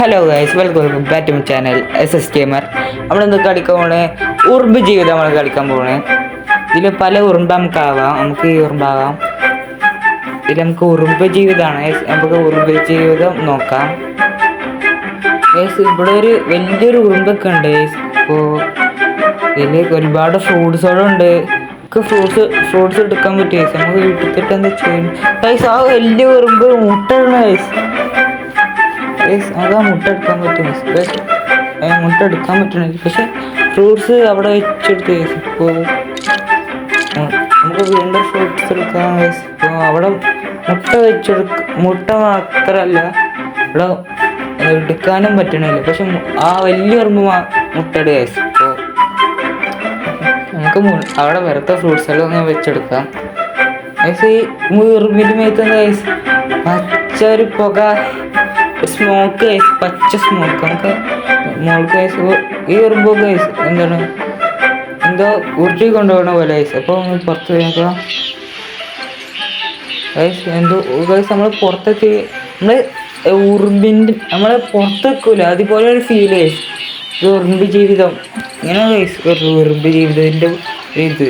Hello guys welcome back to channel S S gamer നമ്മളിന്ന് കളിക്കാൻ പോണേ ഉറുമ്പ് ജീവിതം നമ്മൾ കളിക്കാൻ പോണേ. ഇതിൽ പല ഉറുമ്പ് നമുക്കാവാം. നമുക്ക് ഈ ഉറുമ്പാവാം. ഇതിൽ നമുക്ക് ഉറുമ്പ് ജീവിതമാണ്. നമുക്ക് ഉറുമ്പ് ജീവിതം നോക്കാം. ഇവിടെ ഒരു വലിയൊരു ഉറുമ്പൊക്കെ ഉണ്ട് ഇപ്പോൾ ഇതിൽ ഒരുപാട് ഫ്രൂട്ട്സുകളുണ്ട്. നമുക്ക് ഫ്രൂട്ട്സ് ഫ്രൂട്ട്സ് എടുക്കാൻ പറ്റും ഗൈസ് നമുക്ക് എടുത്തിട്ട് എന്താ ചെയ്യും. ആ വലിയ ഉറുമ്പ് മുട്ട അതാ മുട്ട എടുക്കാൻ പറ്റും ഗൈസ് മുട്ട എടുക്കാൻ പറ്റണില്ല പക്ഷെ ഫ്രൂട്ട്സ് അവിടെ വെച്ചെടുത്ത് ഇപ്പോൾ നമുക്ക് വീണ്ടും ഫ്രൂട്ട്സ് എടുക്കാം ഗൈസ് ഇപ്പോൾ അവിടെ മുട്ട വെച്ചെടുക്ക മുട്ട മാത്രമല്ല ഇവിടെ എടുക്കാനും പറ്റണില്ല. പക്ഷെ ആ വലിയ ഉറുമ്പ് മുട്ടയുടെ ഗൈസ് ഇപ്പോൾ നമുക്ക് അവിടെ വെറുതെ ഫ്രൂട്ട്സ് എല്ലാം വെച്ചെടുക്കാം. ഈ ഉറുമ്പിന്റെ മേത്ത് ഗൈസ് പച്ച ഒരു പുക. സ്മോക്ക് ഗൈസ് പച്ച സ്മോക്ക് നമുക്ക് മോൾക്ക് ഗൈസ് ഈ ഉറുമ്പ് ഗൈസ് എന്താണ്? എന്തോ ഉരുട്ടി കൊണ്ടുപോകണ പോലെ ഗൈസ് അപ്പോൾ നമ്മൾ പുറത്ത് നോക്കാം ഗൈസ് എന്തോ ഗൈസ് നമ്മൾ പുറത്തൊക്കെ നമ്മൾ ഉറുമ്പിന്റെ നമ്മൾ പുറത്ത് വെക്കൂല അതുപോലെ ഒരു ഫീൽ ഗൈസ് ഇത് ഉറുമ്പ് ജീവിതം. ഇങ്ങനെ ഗൈസ് ഒരു ഉറുമ്പ് ജീവിതത്തിന്റെ ഇത്.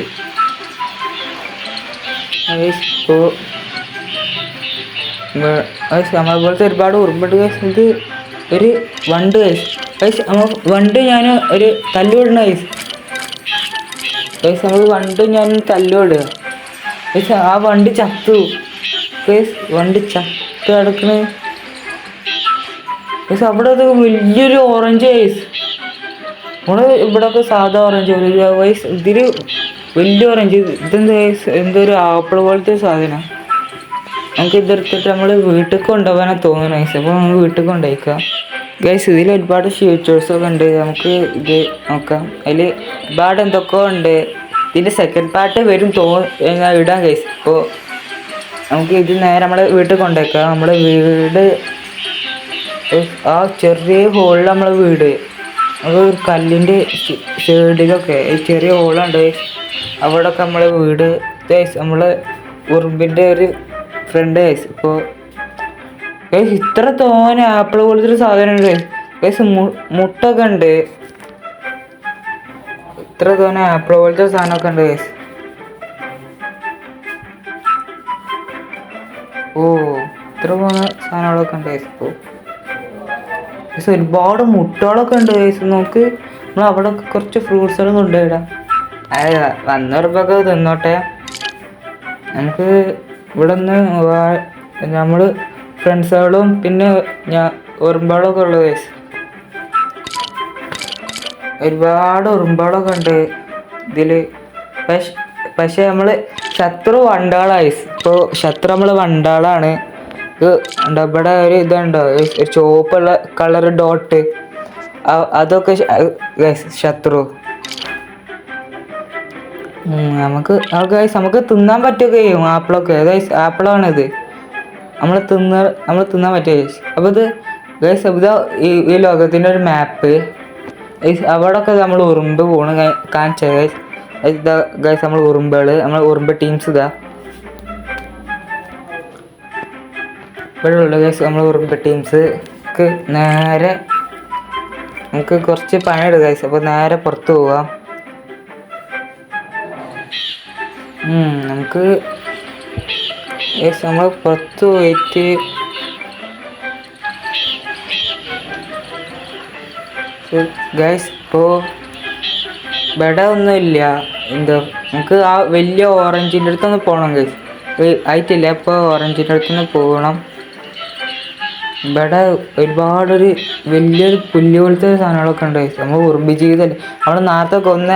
ഗൈസ് ഇപ്പോൾ നമ്മളെ പോലത്തെ ഒരുപാട് ഉറുമ്പുണ്ട് ഗൈസ് ഇത് ഒരു വണ്ട് ഗൈസ് ഗൈസ് നമ്മൾ വണ്ട് ഞാൻ ഒരു തല്ലുവിടണ ഗൈസ് ഗൈസ് നമ്മൾ വണ്ട് ഞാൻ തല്ലുവിടുക ഗൈസ് ആ വണ്ട് ചത്തു. ഗൈസ് വണ്ടി ചത്ത് കിടക്കണ. ഗൈസ് അവിടെ അത് വലിയൊരു ഓറഞ്ച് ഗൈസ് നമ്മൾ ഇവിടൊക്കെ സാധാ ഓറഞ്ച് വയസ്സ് ഇതിൽ വലിയ ഓറഞ്ച് ഇതെന്താ? എന്തോ ഒരു ആപ്പിൾ പോലത്തെ സാധനമാണ് സാധനം. നമുക്ക് ഇതെടുത്തിട്ട് നമ്മൾ വീട്ടിൽ കൊണ്ടുപോകാനാ തോന്നുന്നു ഗൈസ് അപ്പോൾ നമ്മൾ വീട്ടിൽ കൊണ്ടുപോയിക്കാം. ഗൈസ് ഇതിൽ ഒരുപാട് ഫ്യൂച്ചേഴ്സ് ഒക്കെ ഉണ്ട്. നമുക്ക് ഇത് നോക്കാം. അതിൽ ഒരുപാട് എന്തൊക്കെയോ ഉണ്ട്. ഇതിന്റെ സെക്കൻഡ് പാർട്ട് വരും തോന്നു ഞാൻ ഇടാം ഗൈസ് ഇപ്പോൾ നമുക്ക് ഇത് നേരെ നമ്മൾ വീട്ടിൽ കൊണ്ടുപോയിക്കാം. നമ്മുടെ വീട് ആ ചെറിയ ഹോളിൽ നമ്മളെ വീട്. അത് ഒരു കല്ലിന്റെ ഷേഡിലൊക്കെ ചെറിയ ഹോളുണ്ട് അവിടെയൊക്കെ നമ്മളെ വീട്. ഗൈസ് നമ്മൾ ഉറുമ്പിന്റെ ഒരു ഫ്രണ്ട് ഗൈസ് ഇപ്പോൾ ഗൈസ് ഇത്ര തോന ആപ്പിൾ പോലത്തെ ഒരു സാധനം ഉണ്ട് ഗൈസ് മുട്ടൊക്കെ ഉണ്ട് ഇത്ര തോന ആപ്പിൾ പോലത്തെ സാധനമൊക്കെ ഉണ്ട് ഗൈസ് ഓ ഇത്ര പോന്ന സാധനങ്ങളൊക്കെ ഉണ്ട് ഗൈസ് ഇപ്പോൾ ഗൈസ് ഒരുപാട് മുട്ടകളൊക്കെ ഉണ്ട് ഗൈസ് നോക്ക്. നമ്മൾ അവിടെ കുറച്ച് ഫ്രൂട്ട്സുകളും കൊണ്ടുപോയിടാം അതെ വന്നവരപ്പൊക്കെ തിന്നോട്ടെ. നമുക്ക് ഇവിടെ നിന്ന് നമ്മൾ ഫ്രണ്ട്സുകളും പിന്നെ ഞാൻ ഉറുമ്പുകളൊക്കെ ഉള്ളത് ഒരുപാട് ഉറുമ്പുകളൊക്കെ ഉണ്ട് ഇതിൽ പക്ഷെ പക്ഷെ നമ്മൾ ശത്രു വണ്ടാളായി ഇപ്പോൾ ശത്രു നമ്മൾ വണ്ടാളാണ്. ഇവിടെ ഒരു ഇതുണ്ടോ? ചുവപ്പുള്ള കളർ ഡോട്ട് അതൊക്കെ ശത്രു. നമുക്ക് ഗൈസ് നമുക്ക് തിന്നാൻ പറ്റുകയും ചെയ്യും ആപ്പിളൊക്കെ. ഗൈസ് ഇത് നമ്മൾ തിന്ന നമ്മൾ തിന്നാൻ പറ്റുക ഗൈസ് അപ്പോൾ ഇത് ഗൈസ് ഇതാ ഈ ഈ ലോകത്തിന്റെ ഒരു മാപ്പ് ഗൈസ് അവിടെയൊക്കെ നമ്മൾ ഉറുമ്പ് പോണ് കാണിച്ച ഗൈസ് ഇതാ ഗൈസ് നമ്മൾ ഉറുമ്പുകൾ നമ്മൾ ഉറുമ്പ് ടീംസ് ഇതാ. ഇപ്പോഴുള്ള ഗൈസ് നമ്മൾ ഉറുമ്പ് ടീംസ് നേരെ നമുക്ക് കുറച്ച് പണിയെടുക്കാം ഗൈസ് അപ്പോൾ നേരെ പുറത്ത് പോവാം. നമുക്ക് നമ്മൾ പുറത്ത് പോയിട്ട് ഗൈസ് ഇപ്പോൾ ഇവിടെ ഒന്നുമില്ല എന്താ നമുക്ക് ആ വലിയ ഓറഞ്ചിന്റെ അടുത്തൊന്ന് പോകണം ഗൈസ് ആയിട്ടില്ല ഇപ്പോൾ ഓറഞ്ചിന്റെ അടുത്തൊന്ന് പോകണം. ഇവിടെ ഒരുപാടൊരു വലിയൊരു പുല്ല് പോലത്തെ സാധനങ്ങളൊക്കെ ഉണ്ട് ഗൈസ് നമ്മൾ ഉറുമ്പി ജീവിതമല്ലേ അവിടെ നേരത്തെ കൊന്ന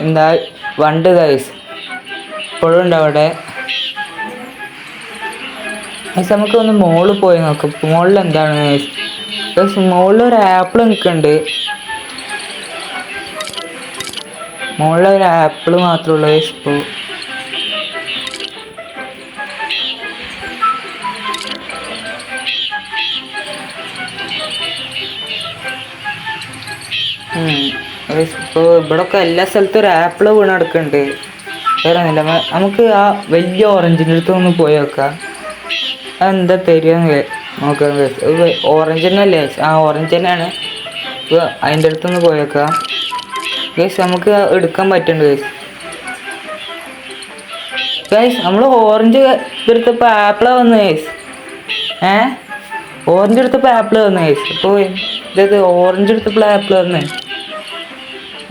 എന്താ വണ്ട് ഗൈസ് ഇപ്പോഴും ഉണ്ട് അവിടെ. നമുക്ക് ഒന്ന് മോളിൽ പോയി നോക്കാം. മോളിൽ എന്താണ് മോളിൽ ഒരു ആപ്പിൾ നിൽക്കുന്നുണ്ട്. മുകളിൽ ഒരു ആപ്പിൾ മാത്രമേ ഉള്ളൂ ഗൈസ് ഇപ്പോൾ ഇപ്പോൾ ഇവിടെയൊക്കെ എല്ലാ സ്ഥലത്തും ഒരു ആപ്പിൾ വീണ് കിടക്കുന്നുണ്ട്. നമ്മ- നമുക്ക് ആ വലിയ ഓറഞ്ചിന്റെ അടുത്ത് ഒന്ന് പോയി നോക്കാം. അതെന്താ തരുമെന്ന് നോക്കാം. ഓറഞ്ച് തന്നെ അല്ലേ ആ ഓറഞ്ച് തന്നെയാണ്. ഇപ്പോൾ അതിന്റെ അടുത്തൊന്ന് പോയി നോക്കാം. ഗൈസ് നമുക്ക് എടുക്കാൻ പറ്റുന്നുണ്ട് ഗൈസ്. ഗൈസ് നമ്മൾ ഓറഞ്ച് എടുത്തപ്പോൾ ആപ്പിളാ വന്നു ഗൈസ്. ഏ? ഓറഞ്ച് എടുത്തപ്പോൾ ആപ്പിൾ വന്നു ഗൈസ്. ഇപ്പോൾ ഇതായത് ഓറഞ്ച് എടുത്തപ്പോൾ ആപ്പിൾ വന്നേ.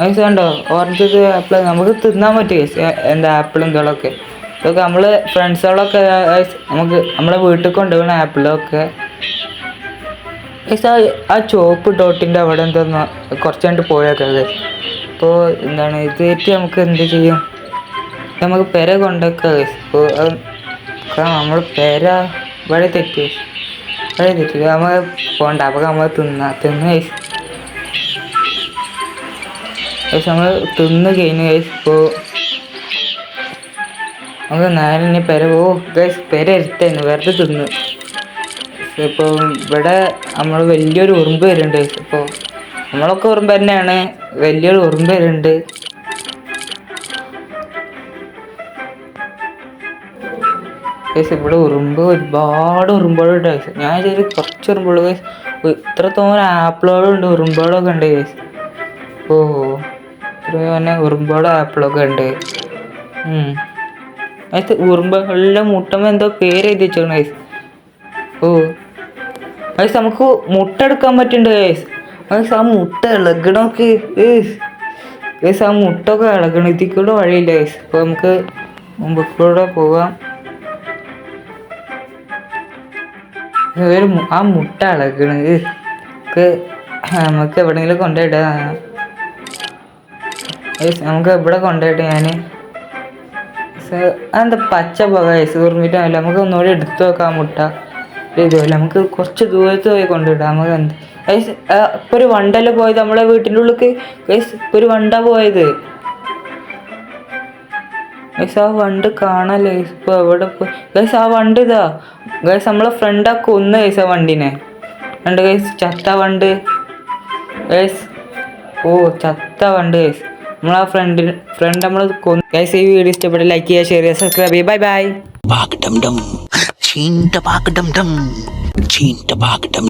ഗൈസ് കണ്ടോ? ഓറഞ്ച് ആപ്പിൾ നമുക്ക് തിന്നാൻ പറ്റും എന്താ ആപ്പിളും ഇതൊക്കെ ഇതൊക്കെ നമ്മൾ ഫ്രണ്ട്സുകളൊക്കെ നമുക്ക് നമ്മളെ വീട്ടിൽ കൊണ്ടുപോകണ ആപ്പിളൊക്കെ ഗൈസ് ആ ആ ചുവപ്പ് ഡോട്ടിന്റെ അവിടെ എന്തോന്ന് കുറച്ച് കണ്ട് പോയേക്കാം അപ്പോൾ എന്താണ് ഇത് ഏറ്റവും നമുക്ക് എന്ത് ചെയ്യും? നമുക്ക് പെര കൊണ്ടേക്കാം ഗൈസ് ഇപ്പോൾ നമ്മൾ പെര വഴി തെറ്റി. വഴി തെറ്റി. നമ്മൾ പോകണ്ട അപ്പോൾ നമ്മൾ തിന്നാം. തിന്ന് ഗൈസ് ഗൈസ് നമ്മൾ തിന്ന് കഴിഞ്ഞു ഗൈസ് ഇപ്പോൾ നമുക്ക് നേരെ ഇനി പെര ഓ ഗൈസ് പെര ഇരുട്ടായിരുന്നു വെറുതെ തിന്ന്. ഇപ്പോൾ ഇവിടെ നമ്മൾ വലിയൊരു ഉറുമ്പ് വരുന്നുണ്ട് ഇപ്പോൾ നമ്മളൊക്കെ ഉറുമ്പ് തന്നെയാണ് വലിയൊരു ഉറുമ്പ് വരുന്നുണ്ട്. ഗൈസ് ഇവിടെ ഉറുമ്പ് ഒരുപാട് ഉറുമ്പുകളുണ്ട് ഗൈസ് ഞാൻ ചെറിയ കുറച്ച് ഉറുമ്പുള്ളൂ ഗൈസ് ഇത്രത്തോളം ആപ്പിളുകളുണ്ട് ഉറുമ്പുകളൊക്കെ ഉണ്ട് ഗൈസ് ഓ. ഇത്ര തന്നെ ഉറുമ്പുകളും ആപ്പിളൊക്കെ ഉണ്ട് അത് ഉറുമ്പുകളുടെ മുട്ടമ്മ എന്തോ പേര് എഴുതി വെച്ചോണം ഗൈസ് ഓ. ഗൈസ് നമുക്ക് മുട്ട എടുക്കാൻ പറ്റുന്നുണ്ട് ഗൈസ് ഗൈസ് ആ മുട്ട ഇളകണമൊക്കെ ഗൈസ് ആ മുട്ടൊക്കെ ഇളകണം ഇതിൽ കൂടെ വഴിയില്ല ഗൈസ് അപ്പോൾ നമുക്ക് മുമ്പ് കൂടെ പോവാം ആ മുട്ട ഇളകണ് നമുക്ക് നമുക്ക് എവിടെയെങ്കിലും കൊണ്ടുപോയിടാം നമുക്ക് ഇവിടെ കൊണ്ടുപോയിട്ട് ഞാൻ അതെന്താ പച്ച പോക ഗൈസ് അല്ല നമുക്ക് ഒന്നുകൂടി എടുത്തു നോക്കാൻ മുട്ട. ഇതുപോലെ നമുക്ക് കുറച്ച് ദൂരത്ത് പോയി കൊണ്ടുവിടാം. നമുക്ക് എന്ത്? ഗൈസ് ഇപ്പൊ ഒരു വണ്ടല്ല പോയത് നമ്മളെ വീട്ടിന്റെ ഉള്ളിലേക്ക് ഗൈസ് ഇപ്പൊ ഒരു വണ്ട പോയത്. ഗൈസ് ആ വണ്ട് കാണാല്ലേ ഇപ്പോൾ ഇപ്പൊ എവിടെ പോയി? ഗൈസ് ആ വണ്ട് ഇതാ. ഗൈസ് നമ്മളെ ഫ്രണ്ടാ കൊന്ന് ഗൈസ് ആ വണ്ടിനെ. രണ്ട് ഗൈസ് ചത്ത വണ്ട്. ഗൈസ് ഓ ചത്ത വണ്ട് ഗൈസ് നമ്മളാ ഫ്രണ്ടിന് ഫ്രണ്ട് നമ്മൾ ഗൈസ് ഈ വീഡിയോ ഇഷ്ടപ്പെട്ട ലൈക്ക് ചെയ്യുക ഷെയർ ചെയ്യുക സബ്സ്ക്രൈബ് ചെയ്യുക. ബൈ ബൈ Bak ഡം ഡം Chin da ഡം ഡം da bak dum